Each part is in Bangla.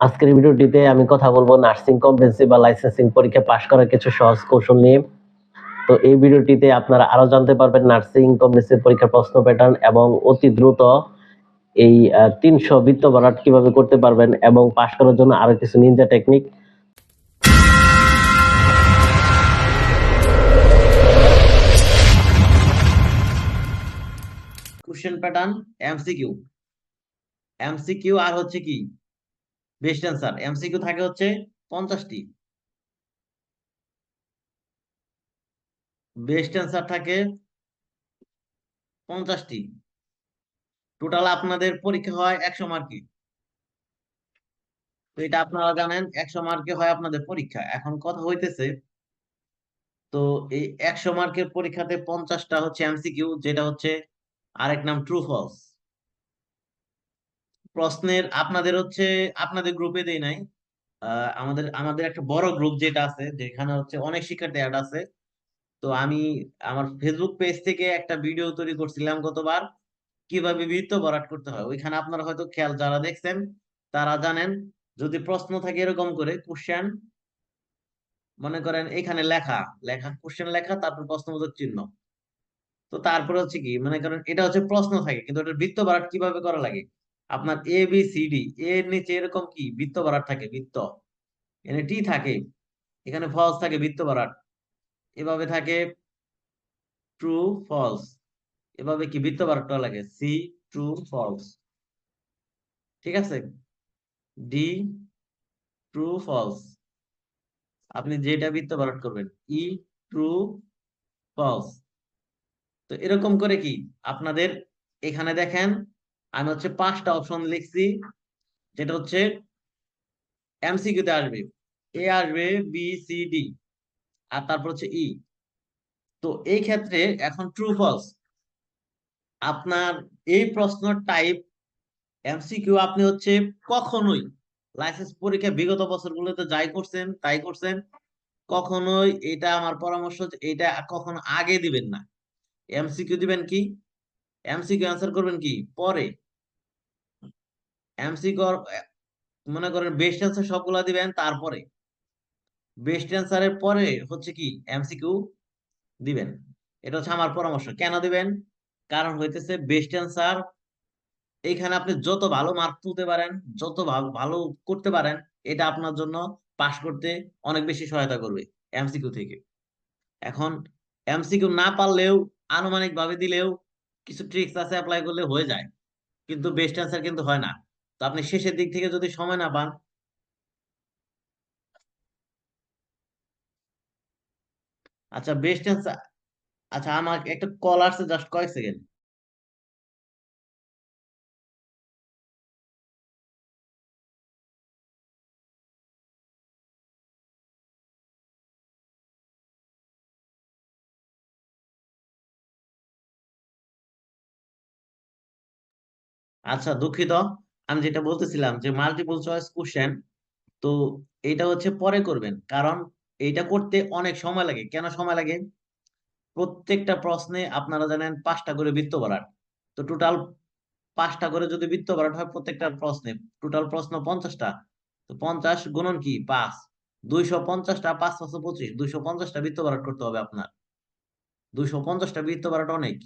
আজকের ভিডিওটিতে আমি কথা বলব নার্সিং কম্পিটেন্সি বা লাইসেন্সিং পরীক্ষা পাশ করার কিছু সহজ কৌশল নিয়ে। তো এই ভিডিওটিতে আপনারা আরও জানতে পারবেন নার্সিং কম্পিটেন্সি পরীক্ষার প্রশ্ন প্যাটার্ন এবং অতি দ্রুত এই তিনশো বৃত্ত ভরাট কীভাবে করতে পারবেন এবং পাশ করার জন্য আরও কিছু ninja technique question pattern MCQ MCQ আর হচ্ছে কি? Best answer. এমসিকিউ থাকে হচ্ছে পঞ্চাশটি। বেস্ট অ্যান্সার থাকে পঞ্চাশটি। টোটাল আপনাদের পরীক্ষা হয় একশো মার্কে। তো এটা আপনারা জানেন, একশো মার্কে হয় আপনাদের পরীক্ষা। এখন কথা হইতেছে, তো এই একশো মার্কের পরীক্ষাতে পঞ্চাশটা হচ্ছে এমসিকিউ, যেটা হচ্ছে আরেক নাম ট্রু ফলস প্রশ্নের আপনাদের হচ্ছে, আপনাদের গ্রুপে দেই নাই। আমাদের আমাদের একটা বড় গ্রুপ যেটা আছে, যেখানে হচ্ছে অনেক শিক্ষার্থী অ্যাড আছে। তো আমি আমার ফেসবুক পেজ থেকে একটা ভিডিও তৈরি করছিলাম গতবার, কীভাবে বৃত্ত ভরাট করতে হয়। ওইখানে আপনারা হয়তো খেয়াল, যারা দেখছেন, তারা জানেন। যদি প্রশ্ন থাকে এরকম করে কোশ্চেন মনে করেন এখানে লেখা লেখা কোশ্চেন লেখা, তারপর প্রশ্নবোধক চিহ্ন। তো তারপরে হচ্ছে কি, মনে করেন এটা হচ্ছে প্রশ্ন থাকে, কিন্তু এটা বৃত্ত ভরাট কীভাবে করা লাগে? আপনার এ বি সি ডি এর নিচে এরকম কি? বৃত্ত ভরাট থাকে, বৃত্ত। এখানে টি থাকে, এখানে ফলস থাকে, বৃত্ত ভরাট এভাবে থাকে ট্রু ফলস এভাবে কি? বৃত্ত ভরাটটা লাগে সি ট্রু ফলস ঠিক আছে? ডি ট্রু ফলস আপনি যেটা বৃত্ত ভরাট করবেন ই ট্রু ফলস তো এরকম করে কি? আপনাদের এখানে দেখেন আমি হচ্ছে পাঁচটা অপশন লিখছি, যেটা হচ্ছে এমসিকিউ তে আসবে। এ আসবে বি সি ডি আর তারপর হচ্ছে ই তো এই ক্ষেত্রে এখন ট্রু ফলস আপনার এই প্রশ্ন টাইপ এমসিকিউ আপনি হচ্ছে কখনোই লাইসেন্স পরীক্ষা বিগত বছরগুলোতে যাই করছেন, তাই করছেন, কখনোই এটা আমার পরামর্শ এটা কখনো আগে দিবেন না। এমসিকিউ দিবেন কি? এমসিকিউ অ্যান্সার করবেন কি? পরে। এমসিকিউ মনে করেন বেস্ট অ্যান্সার সবগুলা দিবেন, তারপরে। বেস্ট অ্যান্সারের পরে হচ্ছে কি? এমসিকিউ দিবেন। এটা হচ্ছে আমার পরামর্শ। কেন দিবেন? কারণ হইতেছে বেস্ট অ্যান্সার এইখানে আপনি যত ভালো মার্ক তুলতে পারেন, যত ভালো করতে পারেন, এটা আপনার জন্য পাশ করতে অনেক বেশি সহায়তা করবে এমসিকিউ থেকে। এখন এমসিকিউ না পারলেও আনুমানিক ভাবে দিলেও কিছু ট্রিক্স আছে অ্যাপ্লাই করলে হয়ে যায়। কিন্তু বেস্ট অ্যান্সার কিন্তু হয় না। তো আপনি শেষের দিক থেকে যদি সময় না পান। আচ্ছা বেস্ট অ্যান্সার আচ্ছা আমার একটা কল আসছে জাস্ট কয়েক সেকেন্ড আচ্ছা দুঃখিত। আমি যেটা বলতেছিলাম যে মাল্টিপল চয়েস কোশ্চেন তো এটা হচ্ছে পরে করবেন। কারণ এইটা করতে অনেক সময় লাগে। কেন সময় লাগে? প্রত্যেকটা প্রশ্নে আপনারা জানেন পাঁচটা করে বৃত্ত ভরাট তো টোটাল পাঁচটা করে যদি বৃত্ত ভরাট হয় প্রত্যেকটা প্রশ্নে টোটাল প্রশ্ন পঞ্চাশটা। তো পঞ্চাশ গুণন কি? পাঁচ। দুইশো পঞ্চাশটা পাঁচ পাঁচশো পঁচিশ। দুইশো পঞ্চাশটা বৃত্ত ভরাট করতে হবে আপনার। দুইশো পঞ্চাশটা বৃত্ত ভরাট অনেক।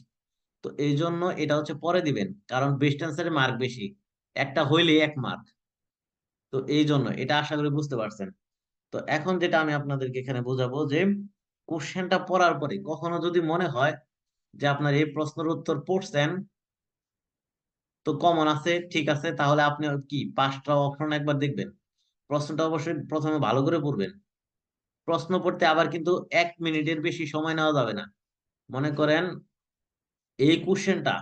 তো এই জন্য এটা হচ্ছে পরে দিবেন, কারণ বেস্ট অ্যান্সারের মার্ক বেশি। একটা হইলে এক মার্ক তো এই জন্য এটা আশা করি বুঝতে পারছেন। তো এখন যেটা আমি আপনাদেরকে এখানে বোঝাবো যে কোশ্চেনটা পড়ার পরে কখনো যদি মনে হয় যে আপনার এই প্রশ্নের উত্তর পড়ছেন, তো কমন আছে, ঠিক আছে, তাহলে আপনি কি, পাঁচটা অপশন একবার দেখবেন। প্রশ্নটা অবশ্যই প্রথমে ভালো করে পড়বেন। প্রশ্ন পড়তে আবার কিন্তু এক মিনিটের বেশি সময় নেওয়া যাবে না। মনে করেন এই কোশ্চেনটা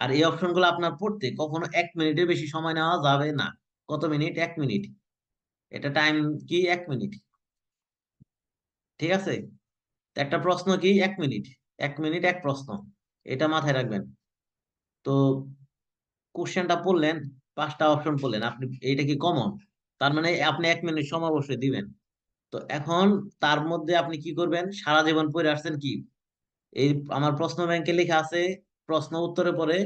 আর এই অপশনগুলো আপনার পড়তে কখনো এক মিনিটের বেশি সময় নেওয়া যাবে না। কত মিনিট? এক মিনিট। এটা টাইম কি? এক মিনিট। ঠিক আছে? একটা প্রশ্ন কি? এক মিনিট। এক মিনিট, এক প্রশ্ন। এটা মাথায় রাখবেন। তো কোশ্চেনটা পড়লেন, পাঁচটা অপশন পড়লেন, আপনি এইটা কি কমন তার মানে আপনি এক মিনিট সময় অবশ্যই দিবেন। তো এখন তার মধ্যে আপনি কি করবেন? সারা জীবন পড়ে আসছেন কি? এই আমার প্রশ্ন ব্যাংকে লেখা আছে, প্রশ্ন উত্তরে পরে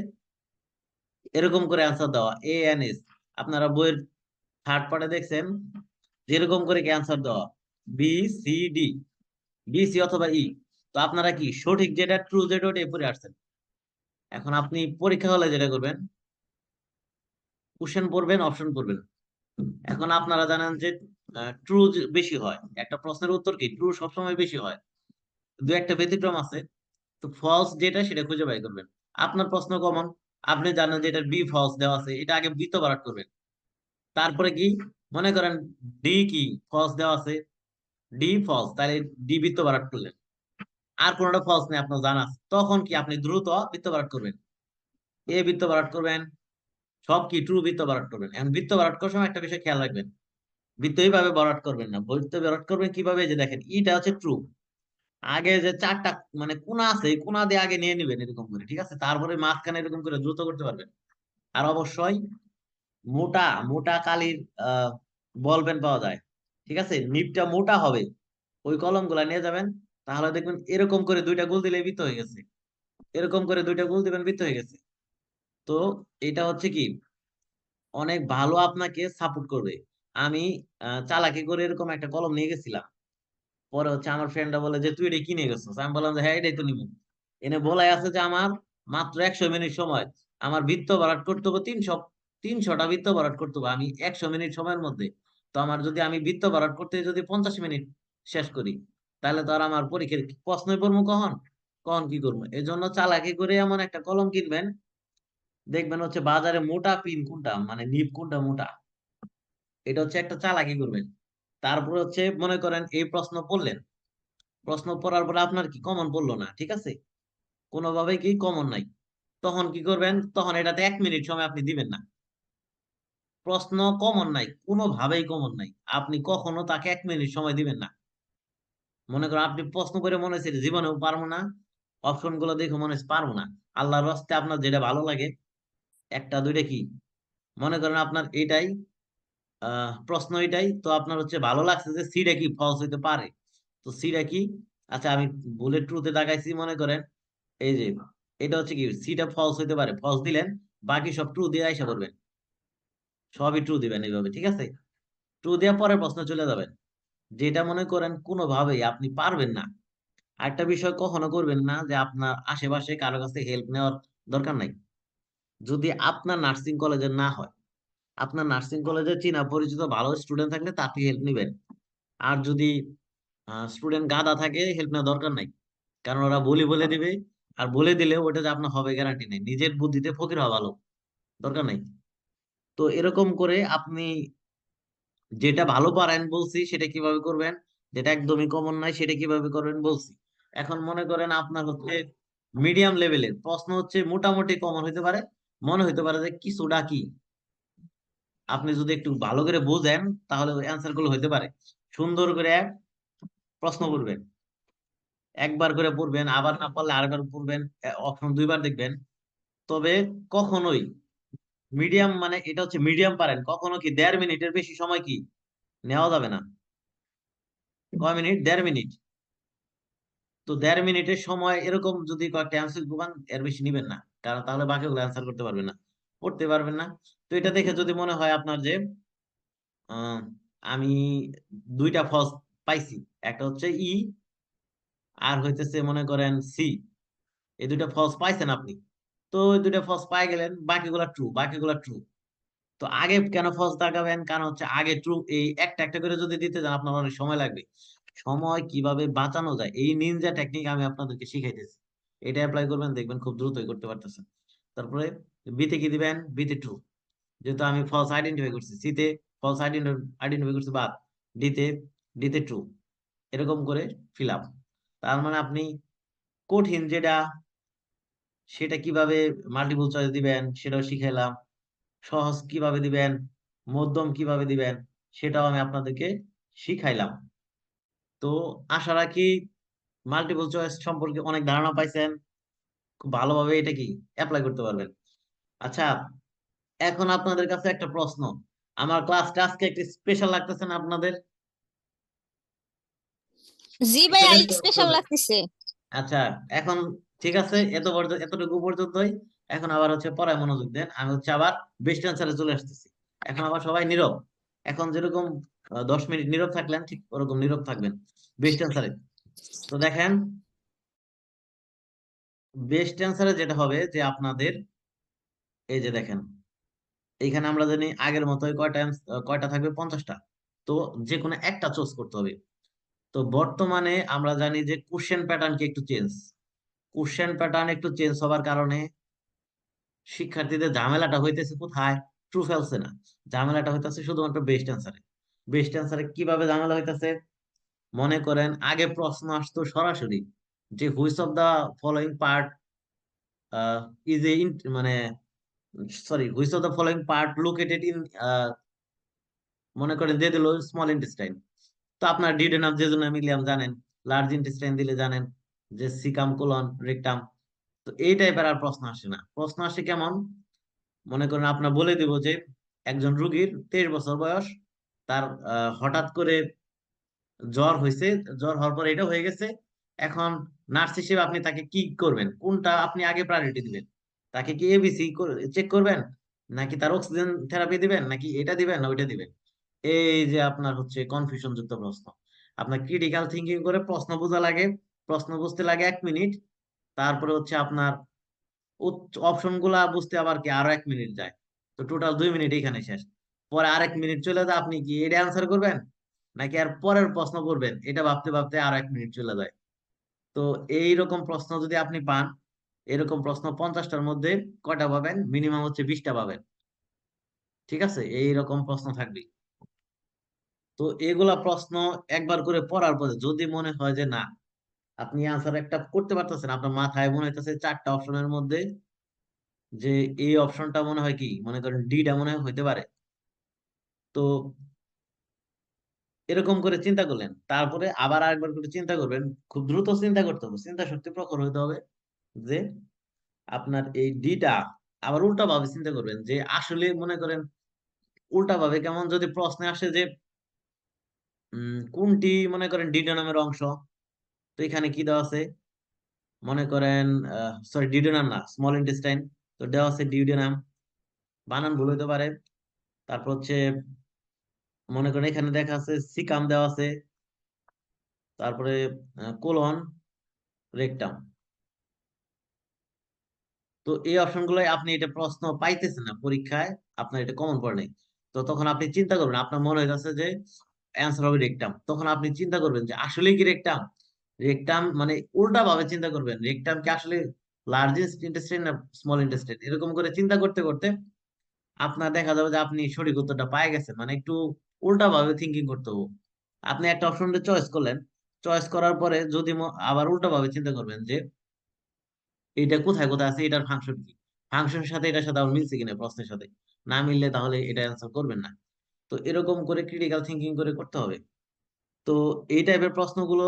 এরকম করে অ্যান্সার দেওয়া এ এন এস আপনারা বইয়ের থার্ড পার্টে দেখছেন, যেরকম করে কি অ্যান্সার দেওয়া B C D B C অথবা ই তো আপনারা কি সঠিক যেটা ট্রু যেটা ওটাই পড়ে আসছেন? এখন আপনি পরীক্ষা হলে যেটা করবেন কোশ্চেন পড়বেন অপশন পড়বেন। এখন আপনারা জানেন যে ট্রু বেশি হয়, একটা প্রশ্নের উত্তর কি? ট্রু সবসময় বেশি হয়। দু একটা ব্যতিক্রম আছে। তো ফলস যেটা সেটা খুঁজে বাই করবেন। আপনার প্রশ্ন কমন আপনি জানেন যে এটা বি ফলস দেওয়া আছে, এটা আগে বৃত্ত বারাট করবেন। তারপরে কি? মনে করেন ডি কি? ফলস দেওয়া আছে ডি ফলস তাহলে ডি বৃত্ত বারাট করলেন। আর কোনটা ফলস নেই আপনার জানা। তখন কি আপনি দ্রুত বৃত্ত বারাট করবেন? এ বৃত্ত বারাট করবেন, সব কি ট্রু বৃত্ত বারাট করবেন। এখন বৃত্ত বারাট করার সময় একটা বিষয় খেয়াল রাখবেন। বৃত্ত এইভাবে বারাট করবেন না। বৃত্ত বারাট করবেন কীভাবে? যে দেখেন ইটা হচ্ছে ট্রু আগে যে চারটা মানে কোনা আছে, এই কোনা দিয়ে আগে নিয়ে নেবেন এরকম করে, ঠিক আছে? তারপরে মাঝখানে এরকম করে দ্রুত করতে পারবেন। আর অবশ্যই মোটা মোটা কালির বল পেন পাওয়া যায়, ঠিক আছে? নিপটা মোটা হবে, ওই কলমগুলা নিয়ে যাবেন, তাহলে দেখবেন এরকম করে দুইটা গোল দিলে বৃত্ত হয়ে গেছে। এরকম করে দুইটা গোল দিবেন, বৃত্ত হয়ে গেছে। তো এটা হচ্ছে কি? অনেক ভালো আপনাকে সাপোর্ট করবে। আমি চালাকি করে এরকম একটা কলম নিয়ে গেছিলাম। পরে হচ্ছে আমার ফ্রেন্ডরা বলে যে, তুই এটা কিনে গেছিস? আমি বললাম যে হ্যাঁ এটাই তো নিবো। এনে বলাই আছে যে, আমার মাত্র একশো মিনিট সময়। আমার বৃত্ত ভরাট করতে হবে তিনশো, তিনশোটা বৃত্ত ভরাট করতে হবে আমি একশো মিনিট সময়ের মধ্যে। তো আমার যদি আমি বৃত্ত ভরাট করতে যদি পঞ্চাশ মিনিট শেষ করি, তাহলে তো আর আমার পরীক্ষার প্রশ্নই পড়ব কখন? কখন কি করব? এই জন্য চালাকি করে এমন একটা কলম কিনবেন। দেখবেন হচ্ছে বাজারে মোটা পিন কোনটা? মানে নিপ কোনটা মোটা? এটা হচ্ছে একটা চালাকি করবেন। তারপরে হচ্ছে মনে করেন এই প্রশ্ন পড়লেন। প্রশ্ন পড়ার পরে আপনার কি কমন পড়ল না, ঠিক আছে? কোনোভাবে কি কমন নাই। তখন কি করবেন? তখন এটাতে এক মিনিট সময় আপনি দিবেন না। প্রশ্ন কমন নাই, কোনোভাবেই কমন নাই। আপনি কখনো তাকে এক মিনিট সময় দিবেন না। মনে করেন আপনি প্রশ্ন করে মনে হচ্ছে জীবনেও পারব না অপশনগুলো দেখে মনে হচ্ছে পারব না। আল্লাহর রাস্তে আপনার যেটা ভালো লাগে, একটা দুইটা কি? মনে করেন আপনার এটাই প্রশ্ন এটাই। তো আপনার হচ্ছে ভালো লাগছে যে সিটা কি ফলস হইতে পারে? তো সিটা কি? আচ্ছা আমি বুলেট ট্রুতে দাগাইছি মনে করেন। এই যে, এটা হচ্ছে কি? সিটা ফলস হইতে পারে। ফলস দিলেন, বাকি সব ট্রু দিয়ে আইসা করবেন সবই ট্রু দিবেন এইভাবে, ঠিক আছে? ট্রু দেওয়ার পরে প্রশ্ন চলে যাবেন। যেটা মনে করেন কোনোভাবেই আপনি পারবেন না। আরেকটা বিষয় কখনো করবেন না যে আপনার আশেপাশে কারও কাছে হেল্প নেওয়ার দরকার নাই। যদি আপনার নার্সিং কলেজে না হয় আপনার নার্সিং কলেজে চিনা পরিচিত ভালো স্টুডেন্ট থাকলে তার থেকে হেল্প নেবেন। আর যদি স্টুডেন্ট গাদা থাকে হেল্প নেওয়ার দরকার নাই। কারণ ওরা বলি বলে দিবে, আর বলে দিলে ওটা যে আপনার হবে গ্যারান্টি নেই। নিজের বুদ্ধিতে ফকির হওয়া ভালো। দরকার নেই। তো এরকম করে আপনি যেটা ভালো পারেন বলছি, সেটা কীভাবে করবেন? যেটা একদমই কমন নাই সেটা কীভাবে করবেন বলছি। এখন মনে করেন আপনার হচ্ছে মিডিয়াম লেভেলের প্রশ্ন হচ্ছে মোটামুটি কমন হইতে পারে। মনে হইতে পারে যে কিছুটা কি? আপনি যদি একটু ভালো করে বুঝেন, তাহলে অ্যান্সারগুলো হইতে পারে। সুন্দর করে প্রশ্ন করবেন। একবার করে পড়বেন, আবার না পারলে আরেকবার পড়বেন অপশন দুইবার দেখবেন। তবে কখনোই মিডিয়াম মানে এটা হচ্ছে মিডিয়াম পারেন। কখনো কি দেড় মিনিটের বেশি সময় কি নেওয়া যাবে না? কয় মিনিট? দেড় মিনিট। তো দেড় মিনিটের সময় এরকম যদি কয়েকটা অ্যান্সার পান এর বেশি নিবেন না। কারণ তাহলে বাকিগুলো অ্যান্সার করতে পারবেন না। পড়তে পারবেন না। তো এটা দেখে যদি মনে হয় আপনার যে আমি দুইটা ফলস পাইছি, একটা হচ্ছে ই আর হইতেছে মনে করেন সি। এই দুইটা ফলস পাইছেন আপনি, তো ওই দুইটা ফলস পাই গেলেন, বাকিগুলা ট্রু বাকিগুলা ট্রু তো আগে কেন ফলস দাগাবেন কারণ হচ্ছে আগে ট্রু এই একটা একটা করে যদি দিতে যান, আপনার অনেক সময় লাগবে। সময় কীভাবে বাঁচানো যায়? এই নিনজা টেকনিক আমি আপনাদেরকে শিখাইতেছি। এটা অ্যাপ্লাই করবেন, দেখবেন খুব দ্রুতই করতে পারতেছেন। তারপরে বিতে কি দিবেন? বিতে ট্রু যেহেতু আমি ফলস আইডেন্টিফাই করছি সিতে ফলস আইডেন্টিফাই করছি বাদ ডিতে ডিতে ট্রু এরকম করে ফিল আপ তার মানে আপনি কঠিন যেটা, সেটা কীভাবে মাল্টিপল চয়েস দিবেন, সেটাও শিখাইলাম। সহজ কীভাবে দিবেন, মধ্যম কীভাবে দিবেন, সেটাও আমি আপনাদেরকে শিখাইলাম। তো আশা রাখি মাল্টিপল চয়েস সম্পর্কে অনেক ধারণা পাইছেন। খুব ভালোভাবে এটা কি অ্যাপ্লাই করতে পারবেন। আচ্ছা এখন আপনাদের কাছে একটা প্রশ্ন। আমার ক্লাসটা আজকে একটু স্পেশাল লাগতেছে না আপনাদের? জি ভাইয়া Student স্পেশাল লাগতেছে। আচ্ছা এখন ঠিক আছে এত পর্যন্ত এতটুকু পর্যন্তই। এখন আবার হচ্ছে পড়ায় মনোযোগ দেন। আমি হচ্ছে আবার বেস্ট অ্যান্সারে চলে আসতেছি। এখন আবার সবাই নীরব। এখন যেরকম দশ মিনিট নীরব থাকলেন ঠিক ওরকম নীরব থাকবেন। বেস্ট অ্যান্সারে তো দেখেন বেস্ট অ্যান্সারে যেটা হবে যে আপনাদের এই যে দেখেন এইখানে আমরা জানি আগের মতোই কয়টা কয়টা থাকবে? পঞ্চাশটা। তো যে কোনো একটা চুজ করতে হবে। তো বর্তমানে আমরা জানি যে কোশ্চেন প্যাটার্ন কি একটু চেঞ্জ কোশ্চেন প্যাটার্ন একটু চেঞ্জ হবার কারণে শিক্ষার্থীদের ঝামেলাটা হইতেছে কোথায়? ট্রু ফেলছে না। ঝামেলাটা হইতেছে শুধুমাত্র বেস্ট অ্যান্সারে বেস্ট অ্যান্সারে কীভাবে ঝামেলা হইতেছে? মনে করেন, আগে প্রশ্ন আসতো সরাসরি যে which of the following part is a মানে sorry which of the following part located in মনে করেন দিয়ে দিল স্মল ইন্টেস্টাইন তো আপনার ডিডেনাম জেজুনাম মিলিয়াম জানেন লার্জ ইন্টেস্টাইন দিলে জানেন, যে সিকাম কোলন রেকটাম তো এই টাইপের আর প্রশ্ন আসে না। প্রশ্ন আসে কেমন? মনে করেন আপনার বলে দিব যে একজন রুগীর তেইশ বছর বয়স, তার হঠাৎ করে জ্বর হয়েছে জ্বর হওয়ার পর এটা হয়ে গেছে, এখন নার্স হিসেবে আপনি তাকে কি করবেন? কোনটা আপনি আগে প্রায়োরিটি দিবেন? তাকে কি এবিসি চেক করবেন? নাকি তার অক্সিজেন থেরাপি দিবেন? নাকি এটা দিবেন না ওইটা দিবেন? এই যে আপনার হচ্ছে কনফিউশন যুক্ত প্রশ্ন। আপনার ক্রিটিক্যাল থিঙ্কিং করে প্রশ্ন বোঝা লাগে। প্রশ্ন বুঝতে লাগে এক মিনিট। তারপরে হচ্ছে আপনার অপশনগুলা বুঝতে আবার কি আরও এক মিনিট যায়। তো টোটাল দুই মিনিট এখানে শেষ। পরে আরেক মিনিট চলে যায়, আপনি কি এটা অ্যান্সার করবেন? নাকি আর পরের প্রশ্ন করবেন? এটা ভাবতে ভাবতে আরও এক মিনিট চলে যায়। তো এই রকম প্রশ্ন যদি আপনি পান এরকম প্রশ্ন পঞ্চাশটার মধ্যে কয়টা পাবেন? মিনিমাম হচ্ছে বিশটা পাবেন। ঠিক আছে? এই রকম প্রশ্ন থাকবে। তো এগুলা প্রশ্ন একবার করে পড়ার পরে যদি মনে হয় যে না, আপনি আনসার একটা করতে পারতেছেন, আপনার মাথায় মনে হইতেছে চারটা অপশনের মধ্যে যে এই অপশনটা মনে হয় কি? মনে করেন ডিটা মনে হয় হইতে পারে। তো এরকম করে চিন্তা করলেন। তারপরে আবার আরেকবার করে চিন্তা করবেন। খুব দ্রুত চিন্তা করতে হবে। চিন্তা শক্তি প্রখর হইতে হবে। যে আপনার এই ডিটা আবার উল্টা ভাবে চিন্তা করবেন যে আসলে মনে করেন উল্টা ভাবে কেমন যদি প্রশ্নে আসে যে কোনটি মনে করেন ডিটা নামের অংশ? তো এখানে কি দেওয়া আছে? মনে করেন সরি ডিউডেনাম না স্মল ইন্টেস্টাইন তো দেওয়া আছে ডিউডেনাম বানান ভুল হইতে পারে। তারপর হচ্ছে মনে করেন এখানে দেখা আছে সিকাম দেওয়া আছে। তারপরে কোলন, রেকটাম। তো এই অপশনগুলো আপনি এটা প্রশ্ন পাইতেছেন না পরীক্ষায়, আপনার এটা কমন পড়ে নাই। তো তখন আপনি চিন্তা করবেন, আপনার মনে হইতেছে যে অ্যান্সার হবে রেকটাম তখন আপনি চিন্তা করবেন যে আসলে কি রেকটাম রেকটাম মানে উল্টা ভাবে চিন্তা করবেন রেকটাম কি আসলে লার্জেস্ট ইন্টেস্টাইন না স্মল ইন্টেস্টাইন এরকম করে চিন্তা করতে করতে আপনার দেখা যাবে যে আপনি সঠিক উত্তরটা পাই গেছেন মানে একটু উল্টা ভাবে থিঙ্কিং করতে হবে। আপনি একটা অপশনটা চয়েস করলেন। চয়েস করার পরে যদি আবার উল্টা ভাবে চিন্তা করবেন যে এটা কোথায় কোথায় আছে, এটার ফাংশন কি? ফাংশনের সাথে এটার সাথে আবার মিলছে কিনা প্রশ্নের সাথে? না মিললে তাহলে এটা অ্যান্সার করবেন না। তো এরকম করে ক্রিটিক্যাল থিঙ্কিং করে করতে হবে। তো এই টাইপের প্রশ্নগুলো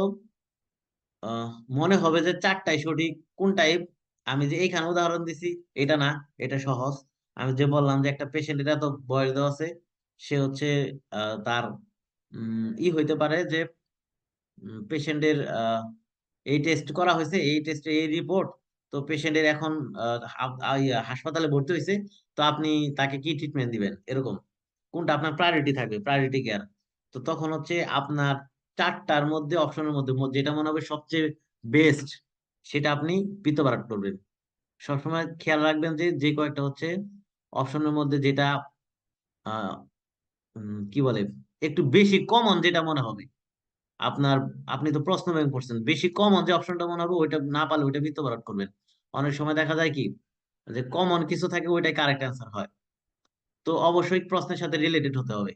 মনে হবে যে চারটাই সঠিক, কোন টাইপ আমি যে এইখানে উদাহরণ দিছি, এটা না, এটা সহজ। আমি যে বললাম যে একটা পেশেন্ট পেশেন্টের এত বয়স দেওয়া আছে, সে হচ্ছে তার ই হইতে পারে যে পেশেন্টের এই টেস্ট করা হয়েছে, এই টেস্টে এই রিপোর্ট তো পেশেন্টের এখন ইয়া, হাসপাতালে ভর্তি হয়েছে তো আপনি তাকে কি ট্রিটমেন্ট দিবেন? এরকম। কোনটা আপনার প্রায়োরিটি থাকবে? প্রায়োরিটি কেয়ার তো তখন হচ্ছে আপনার চারটার মধ্যে অপশনের মধ্যে যেটা মনে হবে সবচেয়ে বেস্ট সেটা আপনি পিতবারাট করবেন। সবসময় খেয়াল রাখবেন যে যে কয়েকটা হচ্ছে অপশনের মধ্যে যেটা কি বলে? একটু বেশি কমন যেটা মনে হবে। আপনার আপনি তো প্রশ্ন ব্যাংক করছেন বেশি কমন যে অপশনটা মনে হবে ওইটা না পারলে ওইটা বৃত্তপারক করবেন। অনেক সময় দেখা যায় কি? যে কমন কিছু থাকে ওইটাই কারেক্ট অ্যান্সার হয়। তো অবশ্যই প্রশ্নের সাথে রিলেটেড হতে হবে।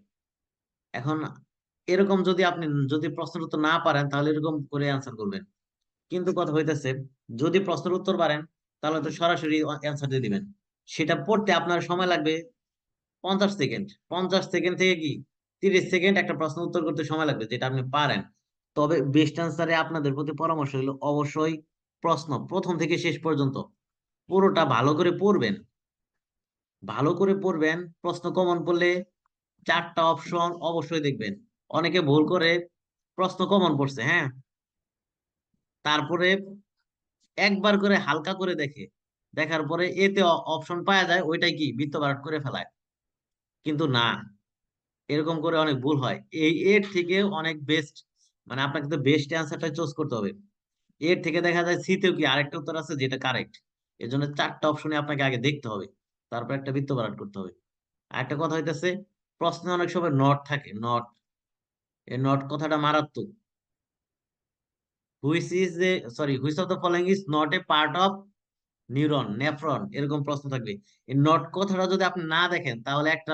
এখন এরকম যদি আপনি, যদি প্রশ্নের উত্তর না পারেন, তাহলে এরকম করে অ্যান্সার করবেন। কিন্তু কথা হইতেছে, যদি প্রশ্নের উত্তর পারেন, তাহলে তো সরাসরি অ্যান্সার দিয়ে দিবেন। সেটা পড়তে আপনার সময় লাগবে পঞ্চাশ সেকেন্ড। পঞ্চাশ সেকেন্ড থেকে কি? তিরিশ সেকেন্ড একটা প্রশ্ন উত্তর করতে সময় লাগবে, যেটা আপনি পারেন। তবে বেস্ট অ্যান্সারে আপনাদের প্রতি পরামর্শ হলো অবশ্যই প্রশ্ন, প্রথম থেকে শেষ পর্যন্ত। পুরোটা ভালো করে পড়বেন। ভালো করে পড়বেন, প্রশ্ন কমন পড়লে চারটা অপশন অবশ্যই দেখবেন। অনেকে ভুল করে প্রশ্ন কমন পড়ছে হ্যাঁ? তারপরে একবার করে হালকা করে দেখে। দেখার পরে এতে অপশন পাওয়া যায়, ওইটাই কি? বৃত্ত বারাট করে ফেলায়। কিন্তু না, এরকম করে অনেক ভুল হয়। এই এর থেকে অনেক বেস্ট মানে আপনাকে তো বেস্ট অ্যান্সারটা চুজ করতে হবে। এর থেকে দেখা যায় সিতেও কি আরেকটা উত্তর আছে যেটা কারেক্ট এর জন্য চারটা অপশনে আপনাকে আগে দেখতে হবে, তারপর একটা বৃত্ত বাড়াট করতে হবে। আর একটা কথা হইতেছে, প্রশ্নে অনেক সময় নট থাকে নট এই নট কথাটা মারাত্মক। Which is a sorry which of the following is not a part of neuron nephron এরকম প্রশ্ন থাকবে। এই নট কথাটা যদি আপনি না দেখেন, তাহলে একটা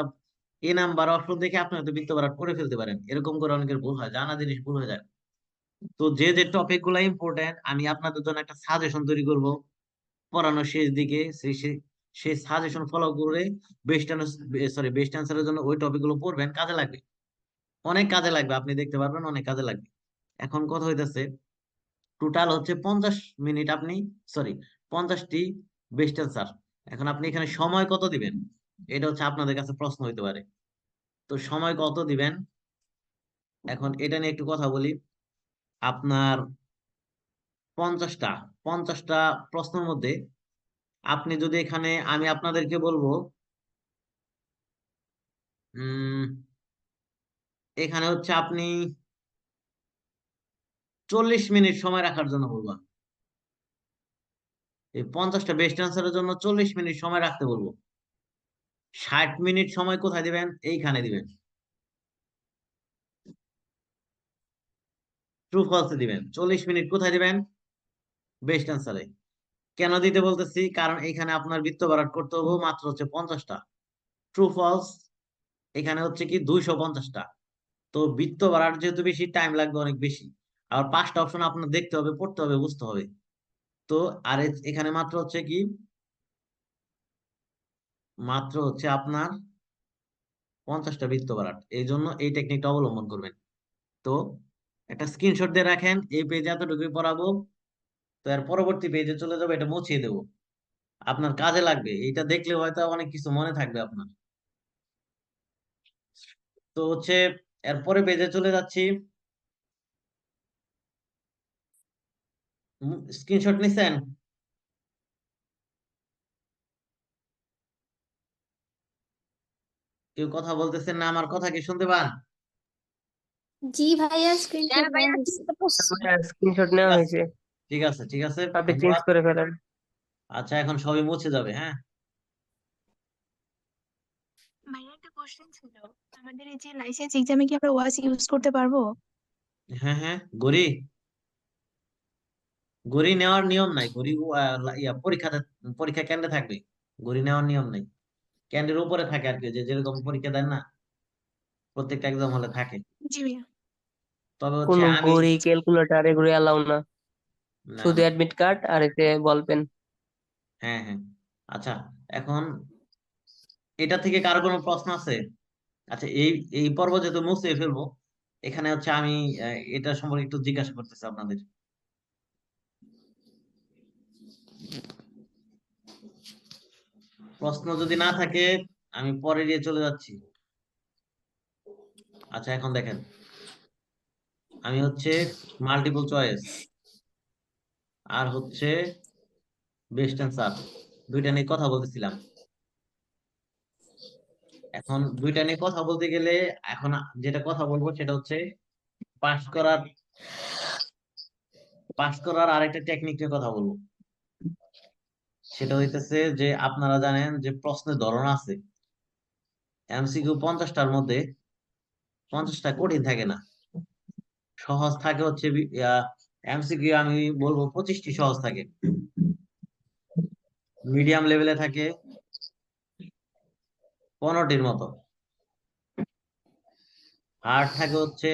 এ নাম্বার অপশন দেখে আপনি হয়তো বৃত্ত বাড়াট করে ফেলতে পারেন। এরকম করে অনেকের ভুল হয়, জানা জিনিস ভুল হয়ে যায়। তো যে যে টপিকগুলো ইম্পর্টেন্ট আমি আপনাদের জন্য একটা সাজেশন তৈরি করব। পড়ানোর শেষ দিকে, সেই সাজেশন ফলো করে বেস্ট সরি বেস্ট অ্যান্সারের জন্য ওই টপিকগুলো পড়বেন, কাজে লাগবে। অনেক কাজে লাগবে, আপনি দেখতে পারবেন অনেক কাজে লাগবে। এখন কথা হইতেছে টোটাল হচ্ছে পঞ্চাশ মিনিট আপনি সরি পঞ্চাশটি বেস্ট অ্যান্সার এখন আপনি এখানে সময় কত দিবেন? এটা হচ্ছে আপনাদের কাছে প্রশ্ন হইতে পারে। তো সময় কত দিবেন? এখন এটা নিয়ে একটু কথা বলি। আপনার পঞ্চাশটা পঞ্চাশটা প্রশ্নের মধ্যে আপনি যদি এখানে আমি আপনাদেরকে বলব এখানে হচ্ছে আপনি চল্লিশ মিনিট সময় রাখার জন্য বলব। এই পঞ্চাশটা বেস্ট অ্যান্সারের জন্য চল্লিশ মিনিট সময় রাখতে বলব। ষাট মিনিট সময় কোথায় দিবেন? এইখানে দিবেন। ট্রু ফলসে দিবেন। চল্লিশ মিনিট কোথায় দিবেন? বেস্ট অ্যান্সারে। কেন দিতে বলতেছি? কারণ এখানে আপনার বৃত্ত বাড়াট করতে হবে মাত্র হচ্ছে পঞ্চাশটা। ট্রু ফলস এখানে হচ্ছে কি দুইশো পঞ্চাশটা। তো বৃত্ত বাড়ার যেহেতু বেশি টাইম লাগবে অনেক বেশি। আর পাঁচটা অপশন আপনার দেখতে হবে, পড়তে হবে, বুঝতে হবে। তো আর এখানে মাত্র হচ্ছে কি? মাত্র হচ্ছে আপনার পঞ্চাশটা বৃত্ত বাড়াট এই জন্য এই টেকনিকটা অবলম্বন করবেন। তো একটা স্ক্রিনশট দিয়ে রাখেন, এই পেজে এতটুকুই পড়াবো, তো এর পরবর্তী পেজে চলে যাব, এটা মুছিয়ে দেবো। আপনার কাজে লাগবে এটা দেখলে হয়তো অনেক কিছু মনে থাকবে আপনার। তো হচ্ছে এরপরে পেজে চলে যাচ্ছি। স্ক্রিনশট নিছেন? কেউ কথা বলতেছেন না, আমার কথা কি শুনতে পান? জি ভাইয়া স্ক্রিনশট নেওয়া হয়েছে। স্ক্রিনশট নেওয়া হয়েছে। ঠিক আছে ঠিক আছে আপনি চেঞ্জ করে ফেলেন। আচ্ছা এখন সবই মুছে যাবে হ্যাঁ? ভাইয়া একটা কোশ্চেন ছিল। আমাদের এই যে লাইসেন্স এক্সামে কি আমরা ওয়াচ ইউজ করতে পারব? হ্যাঁ হ্যাঁ গড়ি। নেওয়ার নিয়ম নাই গড়ি ইয়া পরীক্ষাতে পরীক্ষা কেন্দ্রে থাকবে। গড়ি নেওয়ার নিয়ম নেই। কেন্দ্রের উপরে থাকে আর কি যে যেরকম পরীক্ষা দেন না প্রত্যেকটা এক্সাম হলে থাকে। জি ভাইয়া। তবে হচ্ছে কোনো আমি ঘড়ি ক্যালকুলেটর এগুলো অ্যালাউ না। না, শুধু অ্যাডমিট কার্ড আর এতে বল পেন হ্যাঁ হ্যাঁ। আচ্ছা এখন এটা থেকে কারও কোনো প্রশ্ন আছে? আচ্ছা এই এই পর্ব যেহেতু মুছে ফেলব এখানে হচ্ছে আমি আহ, এটা সম্পর্কে একটু জিজ্ঞাসা করতেছি আপনাদের। প্রশ্ন যদি না থাকে আমি পরে দিয়ে চলে যাচ্ছি। আচ্ছা এখন দেখেন। আমি হচ্ছে মাল্টিপল চয়েস আর হচ্ছে বেস্ট অ্যান্সার দুইটা নিয়ে কথা বলতেছিলাম। এখন দুইটা নিয়ে কথা বলতে গেলে এখন যেটা কথা বলব সেটা হচ্ছে পাস করার পাস করার আরেকটা টেকনিক নিয়ে কথা বলব। সেটা হইতেছে যে আপনারা জানেন যে প্রশ্নের ধরন আছে। এমসিকিউ পঞ্চাশটার মধ্যে পঞ্চাশটা কঠিন থাকে না। সহজ থাকে হচ্ছে এমসিকিউ আমি বলব পঁচিশটি সহজ থাকে। মিডিয়াম লেভেলে থাকে পনেরোটির মতো। হার্ড থাকে হচ্ছে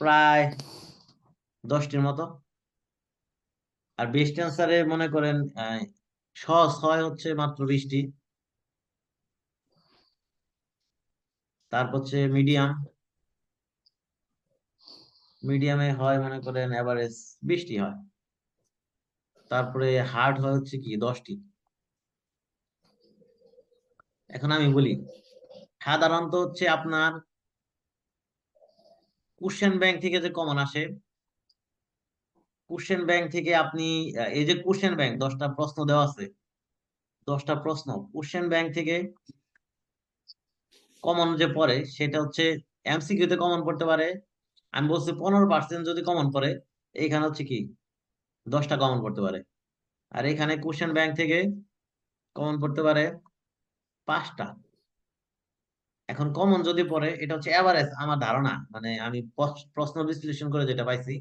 প্রায় দশটির মতো। আর বেস্ট অ্যান্সারে মনে করেন সহজ হয় হচ্ছে মাত্র বিশটি। তারপর হচ্ছে মিডিয়াম। মিডিয়ামে হয় মনে করেন এভারেজ বিশটি হয়। তারপরে হার্ড হয় হচ্ছে কি দশটি। এখন আমি বলি, সাধারণত হচ্ছে আপনার কোশ্চেন ব্যাংক থেকে যে কমন আসে কোশ্চেন ব্যাংক থেকে আপনি এই যে কোশ্চেন ব্যাংক দশটা প্রশ্ন দেওয়া আছে, দশটা প্রশ্ন কোশ্চেন ব্যাংক থেকে কমন যে পড়ে, সেটা হচ্ছে এমসিকিউ তে কমন পড়তে পারে আমি বলছি পনেরো পার্সেন্ট যদি কমন পড়ে, এইখানে হচ্ছে কি, দশটা কমন পড়তে পারে। আর এখানে কোশ্চেন ব্যাংক থেকে কমন পড়তে পারে পাঁচটা। এখন কমন যদি পড়ে, এটা হচ্ছে এভারেজ আমার ধারণা। মানে আমি প্রশ্ন বিশ্লেষণ করে যেটা পাইছি।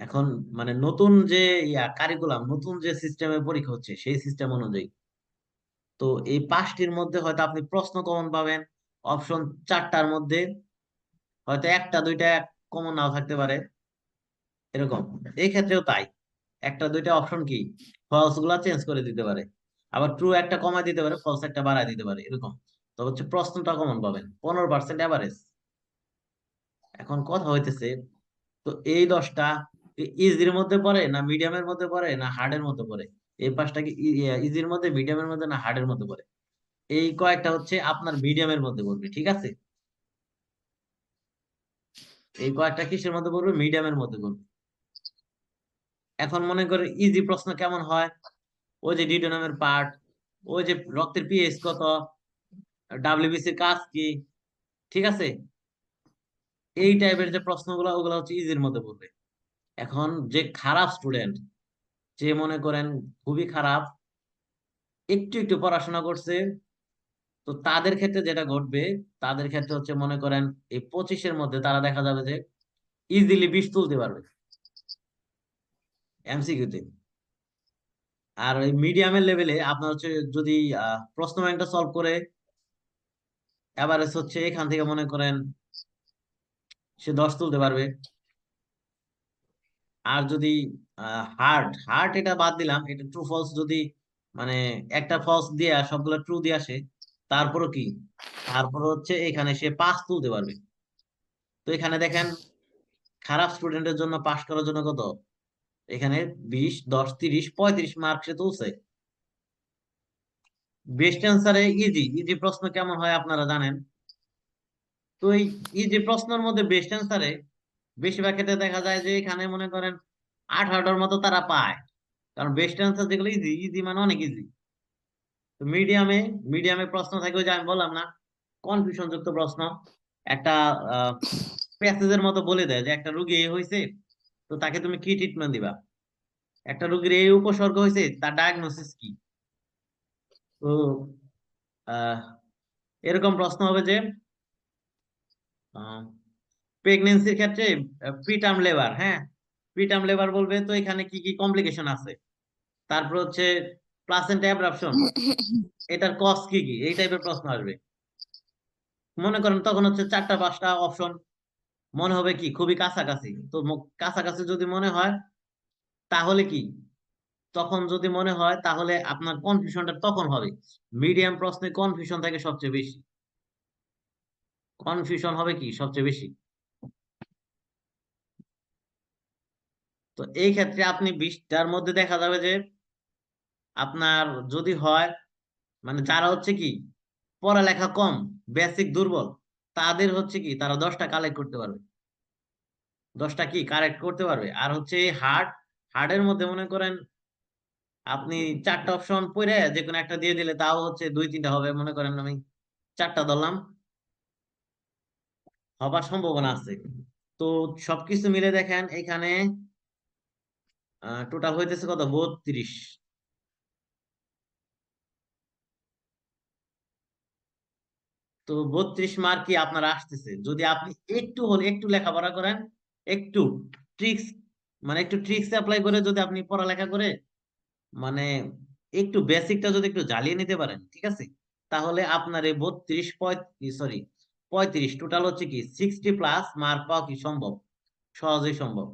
এখন মানে নতুন যে ইয়া কারিকুলাম নতুন যে সিস্টেমে পরীক্ষা হচ্ছে, সেই সিস্টেম অনুযায়ী। তো এই পাঁচটির মধ্যে হয়তো আপনি প্রশ্ন কমন পাবেন অপশন চারটার মধ্যে হয়তো একটা, দুইটা কমন নাও থাকতে পারে। এরকম। এই ক্ষেত্রেও তাই। একটা, দুইটা অপশন কি? ফলসগুলা চেঞ্জ করে দিতে পারে। আবার ট্রু একটা কমায় দিতে পারে ফলস একটা বাড়ায় দিতে পারে, এরকম। তো হচ্ছে প্রশ্নটা কমন পাবেন। পনেরো পার্সেন্ট অ্যাভারেজ এখন কথা হইতেছে, তো এই দশটা ইজির মধ্যে পড়ে না মিডিয়ামের মধ্যে পড়ে না হার্ডের মধ্যে পড়ে? এই পাঁচটা কি ইজির মধ্যে মিডিয়ামের মধ্যে না হার্ডের মধ্যে পড়ে? এই কয়েকটা হচ্ছে আপনার মিডিয়ামের মধ্যে পড়বে, ঠিক আছে? এই কয়েকটা কিসের মধ্যে পড়বে মিডিয়ামের মধ্যে পড়বে এখন মনে করে ইজি প্রশ্ন কেমন হয়? ওই যে ডিটোনামের পার্ট ওই যে রক্তের পিএইচ কত? ডাব্লিউবিসির কাজ কি? ঠিক আছে? এই টাইপের যে প্রশ্নগুলো, ওগুলো হচ্ছে ইজির মধ্যে পড়বে এখন যে খারাপ স্টুডেন্ট যে মনে করেন খুবই খারাপ, একটু একটু পড়াশোনা করছে তো তাদের ক্ষেত্রে যেটা ঘটবে, তাদের ক্ষেত্রে হচ্ছে মনে করেন এই পঁচিশের মধ্যে তারা দেখা যাবে যে ইজিলি বিশ তুলতে পারবে। এমসিকিউতে আর ওই মিডিয়ামের লেভেলে আপনার হচ্ছে যদি প্রশ্ন ব্যাংকটা সলভ করে এভারেজ হচ্ছে এখান থেকে মনে করেন সে দশ তুলতে পারবে। আর যদি হার্ড হার্ড এটা বাদ দিলাম, এটা ট্রু ফলস যদি মানে একটা ফলস দিয়ে সবগুলো ট্রু দিয়ে আসে তারপরও কি? তারপর হচ্ছে এখানে সে পাস তুলতে পারবে। তো এখানে দেখেন, খারাপ স্টুডেন্টের জন্য পাস করার জন্য কত? এখানে বিশ, দশ, তিরিশ, পঁয়ত্রিশ মার্ক সে তুলছে। বেস্ট অ্যান্সারে ইজি ইজি প্রশ্ন কেমন হয় আপনারা জানেন? তো এই ইজি প্রশ্নের মধ্যে বেস্ট অ্যান্সারে বেশিরভাগ ক্ষেত্রে দেখা যায় যে এখানে মনে করেন আঠারোটার মতো তারা পায়। কারণ বেস্ট অ্যান্সার যেগুলো ইজি ইজি মানে অনেক ইজি মিডিয়ামে মিডিয়ামে প্রশ্ন থাকে যে আমি বললাম না কনফিউশন যুক্ত প্রশ্ন। একটা প্যাসেজের মতো বলে দেয় যে একটা রুগী এই হয়েছে তো তাকে তুমি কি ট্রিটমেন্ট দিবা? একটা রোগীর এই উপসর্গ হয়েছে তার ডায়াগনোসিস কি? তো এরকম প্রশ্ন হবে যে প্রেগনেন্সির ক্ষেত্রে প্রিটার্ম লেবার হ্যাঁ? প্রিটার্ম লেবার বলবে তো এখানে কি কি কমপ্লিকেশন আছে? তারপর হচ্ছে প্লাসেন্টা অ্যাব্রাপশন এটার কজ কি কি? এই টাইপের প্রশ্ন আসবে। মনে করেন তখন হচ্ছে চারটা পাঁচটা অপশন মনে হবে কি? খুবই কাছাকাছি। তো কাছাকাছি যদি মনে হয় তাহলে কি? তখন যদি মনে হয় তাহলে আপনার কনফিউশনটা তখন হবে। মিডিয়াম প্রশ্নে কনফিউশন থাকে সবচেয়ে বেশি। কনফিউশন হবে কি? সবচেয়ে বেশি। তো এই ক্ষেত্রে আপনি বিশটার মধ্যে দেখা যাবে যে আপনার যদি হয় মানে যারা হচ্ছে কি, পড়ালেখা কম বেসিক দুর্বল, তাদের হচ্ছে কি, তারা দশটা কালেক্ট করতে পারবে। দশটা কি কারেক্ট করতে পারবে? আর হচ্ছে এই হার্ড হার্ডের মধ্যে মনে করেন, আপনি চারটা অপশন পড়ে যে কোনো একটা দিয়ে দিলে তাও হচ্ছে দুই, তিনটা হবে, মনে করেন আমি চারটা ধরলাম। হবার সম্ভাবনা আছে। তো সবকিছু মিলে দেখেন, এখানে টোটাল হইতেছে কত? বত্রিশ। তো বত্রিশ মার্ক কি আপনার আসতেছে। যদি আপনি একটু হলে একটু লেখাপড়া করেন, একটু ট্রিক্স মানে একটু ট্রিক্স অ্যাপ্লাই করে যদি আপনি পড়ালেখা করে মানে একটু বেসিকটা যদি একটু জ্বালিয়ে নিতে পারেন, ঠিক আছে? তাহলে আপনার এই বত্রিশ সরি পঁয়ত্রিশ টোটাল হচ্ছে কি সিক্সটি প্লাস মার্ক পাওয়া কি সম্ভব? সহজেই সম্ভব।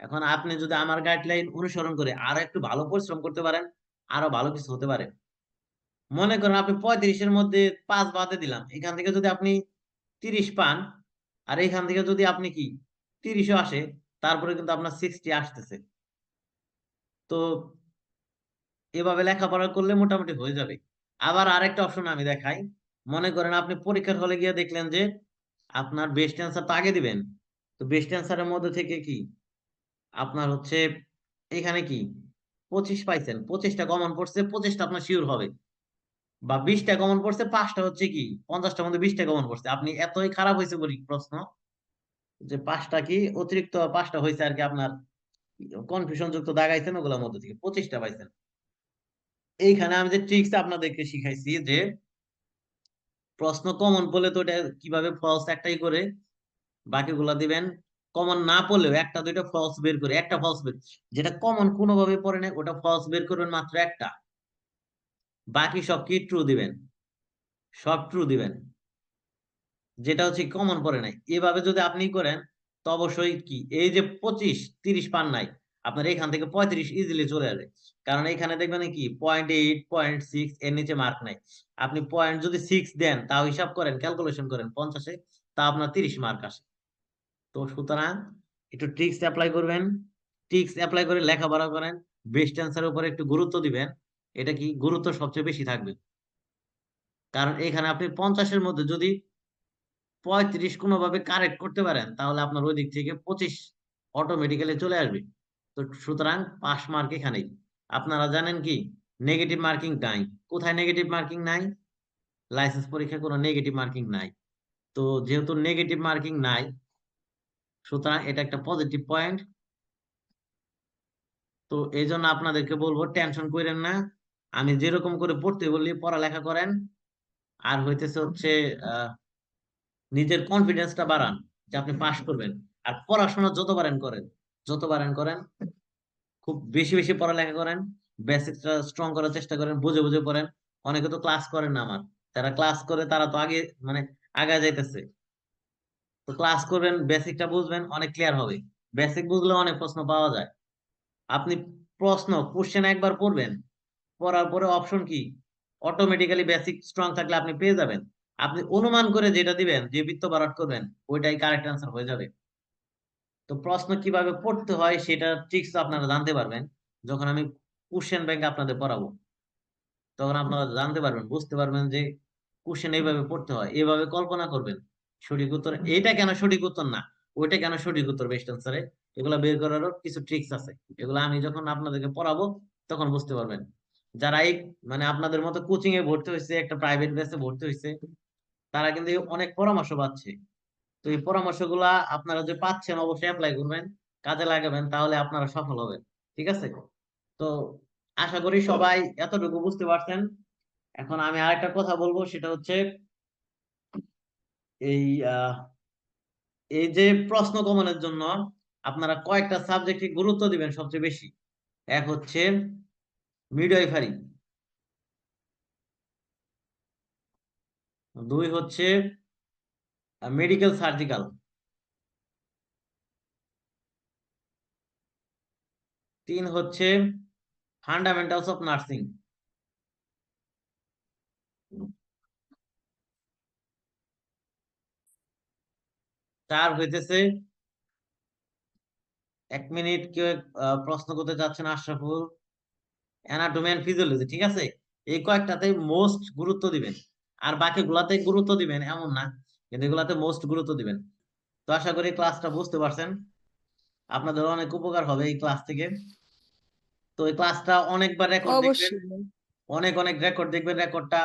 এখন আপনি যদি আমার গাইডলাইন অনুসরণ করে আরও একটু ভালো পরিশ্রম করতে পারেন, আরও ভালো কিছু হতে পারে। মনে করেন আপনি পঁয়ত্রিশের মধ্যে পাঁচ বাদে দিলাম। এখান থেকে যদি আপনি তিরিশ পান, আর এখান থেকে যদি আপনি কি, তিরিশও আসে, তারপরে কিন্তু আপনার সিক্সটি আসতেছে। তো এভাবে লেখাপড়া করলে মোটামুটি হয়ে যাবে। আবার আরেকটা অপশন আমি দেখাই। মনে করেন আপনি পরীক্ষার হলে গিয়ে দেখলেন যে আপনার বেস্ট অ্যান্সার আগে দিবেন। তো বেস্ট অ্যান্সারের মধ্যে থেকে কি, আপনার হচ্ছে এখানে কি, পঁচিশ পাইছেন, পঁচিশটা কমন পড়ছে, পঁচিশটা আপনার শিওর হবে। বা বিশটা কমন পড়ছে, পাঁচটা হচ্ছে কি? পঞ্চাশটার মধ্যে বিশটা কমন পড়ছে। আপনি এতই খারাপ হয়েছে বলি, প্রশ্ন। যে পাঁচটা কি? অতিরিক্ত পাঁচটা হয়েছে আর কি আপনার কনফিউশন যুক্ত দাগাইছেন ওগুলোর মধ্যে থেকে পঁচিশটা পাইছেন। এইখানে আমি যে ট্রিক্স আপনাদেরকে শিখাইছি যে প্রশ্ন কমন পড়লে তো ওটা কীভাবে ফলস একটাই করে? বাকিগুলা দিবেন। কমন না পড়লেও একটা, দুইটা ফলস বের করে, একটা ফলস বের। যেটা কমন কোনোভাবে পড়ে না ওটা ফলস বের করবেন মাত্র একটা। বাকি সব কি ট্রু দিবেন? সব ট্রু দিবেন। যেটা হচ্ছে কমন পড়ে নাই। এভাবে যদি আপনি করেন, তো অবশ্যই কি? এই যে পঁচিশ, তিরিশ পান নাই, আপনার এখান থেকে পঁয়ত্রিশ ইজিলি চলে যাবে কারণ এখানে দেখবেন কি? পয়েন্ট এইট পয়েন্ট সিক্স এর নিচে মার্ক নাই। আপনি পয়েন্ট যদি সিক্স দেন, তাও হিসাব করেন ক্যালকুলেশন করেন পঞ্চাশে, তা আপনার তিরিশ মার্ক আসে। তো সুতরাং একটু ট্রিক্স অ্যাপ্লাই করবেন। ট্রিক্স অ্যাপ্লাই করে লেখাপড়া করেন। বেস্ট অ্যান্সারের উপরে একটু গুরুত্ব দিবেন। এটা কি গুরুত্ব সবচেয়ে বেশি থাকবে? কারণ এখানে আপনি পঞ্চাশের মধ্যে যদি পঁয়ত্রিশ কোনোভাবে কারেক্ট করতে পারেন, তাহলে আপনার ওই দিক থেকে পঁচিশ অটোমেটিক্যালি চলে আসবে। তো সুতরাং পাস মার্ক এখানেই। আপনারা জানেন কি? নেগেটিভ মার্কিং নাই। কোথায় নেগেটিভ মার্কিং নাই? লাইসেন্স পরীক্ষায় কোনো নেগেটিভ মার্কিং নাই। তো যেহেতু নেগেটিভ মার্কিং নাই, সুতরাং এটা একটা পজিটিভ পয়েন্ট তো এই জন্য আপনাদেরকে বলব টেনশন করেন না। আমি যেরকম করে পড়তে বললি পড়ালেখা করেন, আর হইতেছে হচ্ছে নিজের কনফিডেন্সটা বাড়ান যে আপনি পাশ করবেন। আর পড়াশোনা যত পারেন করেন যত পারেন করেন, খুব বেশি বেশি পড়ালেখা করেন বেসিকটা স্ট্রং করার চেষ্টা করেন, বুঝে বুঝে পড়েন। অনেকে তো ক্লাস করেন না আমার। যারা ক্লাস করে তারা তো আগে মানে আগে যাইতেছে। তো ক্লাস করবেন বেসিকটা বুঝবেন, অনেক ক্লিয়ার হবে। বেসিক বুঝলে অনেক প্রশ্ন পাওয়া যায়। আপনি প্রশ্ন কোশ্চেন একবার পড়বেন পড়ার পরে অপশন কি? অটোমেটিক্যালি বেসিক স্ট্রং থাকলে আপনি পেয়ে যাবেন। আপনি অনুমান করে যেটা দিবেন, যে বৃত্ত বারাট করবেন, ওইটাই কারেক্ট অ্যান্সার হয়ে যাবে। তো প্রশ্ন কীভাবে পড়তে হয় সেটা ট্রিক্স আপনারা জানতে পারবেন যখন আমি কোশ্চেন ব্যাংক আপনাদের পড়াবো। তখন আপনারা জানতে পারবেন, বুঝতে পারবেন যে কোশ্চেন এইভাবে পড়তে হয়, এইভাবে কল্পনা করবেন। সঠিক উত্তর এইটা কেন সঠিক উত্তর না? ওইটা কেন সঠিক উত্তর বেস্ট অ্যান্সারে এগুলা বের করারও কিছু ট্রিক্স আছে। এগুলো আমি যখন আপনাদেরকে পড়াবো, তখন বুঝতে পারবেন। যারা এই মানে আপনাদের মতো কোচিং এ ভর্তি হয়েছে, একটা প্রাইভেট বেসে ভর্তি হয়েছে, তারা কিন্তু অনেক পরামর্শ পাচ্ছে। তো এই পরামর্শগুলা আপনারা যে পাচ্ছেন, অবশ্যই অ্যাপ্লাই করবেন, কাজে লাগাবেন, তাহলে আপনারা সফল হবেন। ঠিক আছে? তো আশা করি সবাই এতটুকু বুঝতে পারছেন। এখন আমি আরেকটা কথা বলব, সেটা হচ্ছে এই এই যে প্রশ্ন কমনের জন্য আপনারা কয়েকটা সাবজেক্টে গুরুত্ব দিবেন সবচেয়ে বেশি। এক হচ্ছে মিডওয়াইফারি দুই হচ্ছে মেডিকেল সার্জিক্যাল। তিন হচ্ছে ফান্ডামেন্টালস অফ নার্সিং। চার হইতেছে এক মিনিট কেউ প্রশ্ন করতে চাচ্ছেন আশরাফুল। অ্যানাটমি এন্ড ফিজিওলজি ঠিক আছে? এই কয়েকটাতে মোস্ট গুরুত্ব দিবেন। আর বাকি গুলাতে গুরুত্ব দিবেন এমন না কিন্তু এগুলাতে মোস্ট গুরুত্ব দিবেন। তো আশা করি ক্লাসটা বুঝতে পারছেন। আপনাদের অনেক উপকার হবে এই ক্লাস থেকে। তো এই ক্লাসটা অনেকবার রেকর্ড দেখবেন। অনেক অনেক রেকর্ড দেখবেন রেকর্ডটা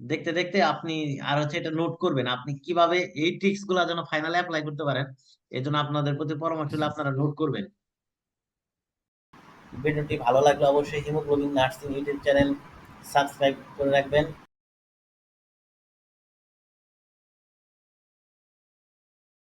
দেখতে দেখতে আপনি আর হচ্ছে এটা নোট করবেন আপনি কীভাবে এই ট্রিক্সগুলা যেন ফাইনালে অ্যাপ্লাই করতে পারেন এই জন্য আপনাদের প্রতি পরামর্শ হলো আপনারা নোট করবেন। ভিডিওটি ভালো লাগলে অবশ্যই hemoglobin nursing YouTube channel subscribe করে রাখবেন।